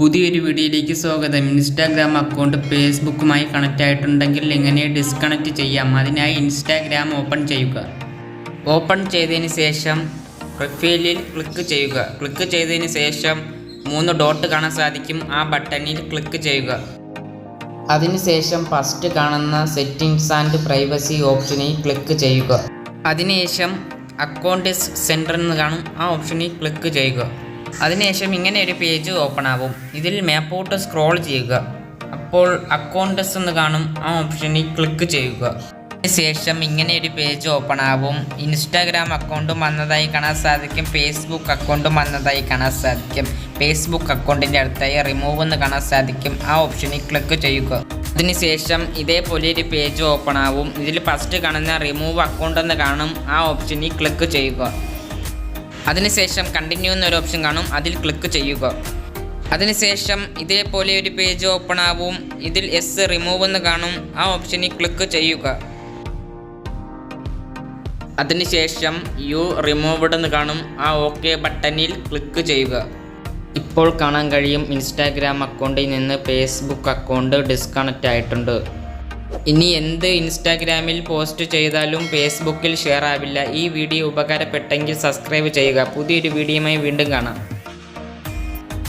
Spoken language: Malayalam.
പുതിയൊരു വീഡിയോയിലേക്ക് സ്വാഗതം. ഇൻസ്റ്റാഗ്രാം അക്കൗണ്ട് ഫേസ്ബുക്കുമായി കണക്റ്റ് ആയിട്ടുണ്ടെങ്കിൽ എങ്ങനെ ഡിസ്കണക്റ്റ് ചെയ്യാം. അതിനായി ഇൻസ്റ്റാഗ്രാം ഓപ്പൺ ചെയ്യുക. ഓപ്പൺ ചെയ്തതിന് ശേഷം പ്രൊഫൈലിൽ ക്ലിക്ക് ചെയ്യുക. ക്ലിക്ക് ചെയ്തതിന് ശേഷം മൂന്ന് ഡോട്ട് കാണാൻ സാധിക്കും. ആ ബട്ടണിൽ ക്ലിക്ക് ചെയ്യുക. അതിനുശേഷം ഫസ്റ്റ് കാണുന്ന സെറ്റിംഗ്സ് ആൻഡ് പ്രൈവസി ഓപ്ഷനിൽ ക്ലിക്ക് ചെയ്യുക. അതിനുശേഷം അക്കൗണ്ട് സെന്റർ എന്ന് കാണും. ആ ഓപ്ഷനിൽ ക്ലിക്ക് ചെയ്യുക. അതിനുശേഷം ഇങ്ങനെ ഒരു പേജ് ഓപ്പൺ ആകും ഇതിൽ മാപ്പോട്ട് സ്ക്രോൾ ചെയ്യുക. അപ്പോൾ അക്കൗണ്ടസ് എന്ന് കാണും. ആ ഓപ്ഷനിൽ ക്ലിക്ക് ചെയ്യുക. അതിനുശേഷം ഇങ്ങനെ ഒരു പേജ് ഓപ്പൺ ആകും ഇൻസ്റ്റാഗ്രാം അക്കൗണ്ടും വന്നതായി കാണാൻ സാധിക്കും. ഫേസ്ബുക്ക് അക്കൗണ്ടും വന്നതായി കാണാൻ സാധിക്കും. ഫേസ്ബുക്ക് അക്കൗണ്ടിന്റെ അടുത്തായി റിമൂവ് എന്ന് കാണാൻ സാധിക്കും. ആ ഓപ്ഷനിൽ ക്ലിക്ക് ചെയ്യുക. അതിനുശേഷം ഇതേപോലെ ഒരു പേജ് ഓപ്പൺ ആകും ഇതിൽ ഫസ്റ്റ് കാണുന്ന റിമൂവ് അക്കൗണ്ട് എന്ന് കാണും. ആ ഓപ്ഷനിൽ ക്ലിക്ക് ചെയ്യുക. അതിനുശേഷം കണ്ടിന്യൂ എന്നൊരു ഓപ്ഷൻ കാണും. അതിൽ ക്ലിക്ക് ചെയ്യുക. അതിനുശേഷം ഇതേപോലെ ഒരു പേജ് ഓപ്പൺ ആവും. ഇതിൽ എസ് റിമൂവ് എന്ന് കാണും. ആ ഓപ്ഷനിൽ ക്ലിക്ക് ചെയ്യുക. അതിനുശേഷം യു റിമൂവ്ഡ് എന്ന് കാണും. ആ ഓക്കെ ബട്ടണിൽ ക്ലിക്ക് ചെയ്യുക. ഇപ്പോൾ കാണാൻ കഴിയും ഇൻസ്റ്റാഗ്രാം അക്കൗണ്ടിൽ നിന്ന് ഫേസ്ബുക്ക് അക്കൗണ്ട് ഡിസ്കണക്റ്റ് ആയിട്ടുണ്ട്. ഇനി എന്ത് ഇൻസ്റ്റാഗ്രാമിൽ പോസ്റ്റ് ചെയ്താലും ഫേസ്ബുക്കിൽ ഷെയർ ആവില്ല. ഈ വീഡിയോ ഉപകാരപ്പെട്ടെങ്കിൽ സബ്സ്ക്രൈബ് ചെയ്യുക. പുതിയൊരു വീഡിയോയുമായി വീണ്ടും കാണാം.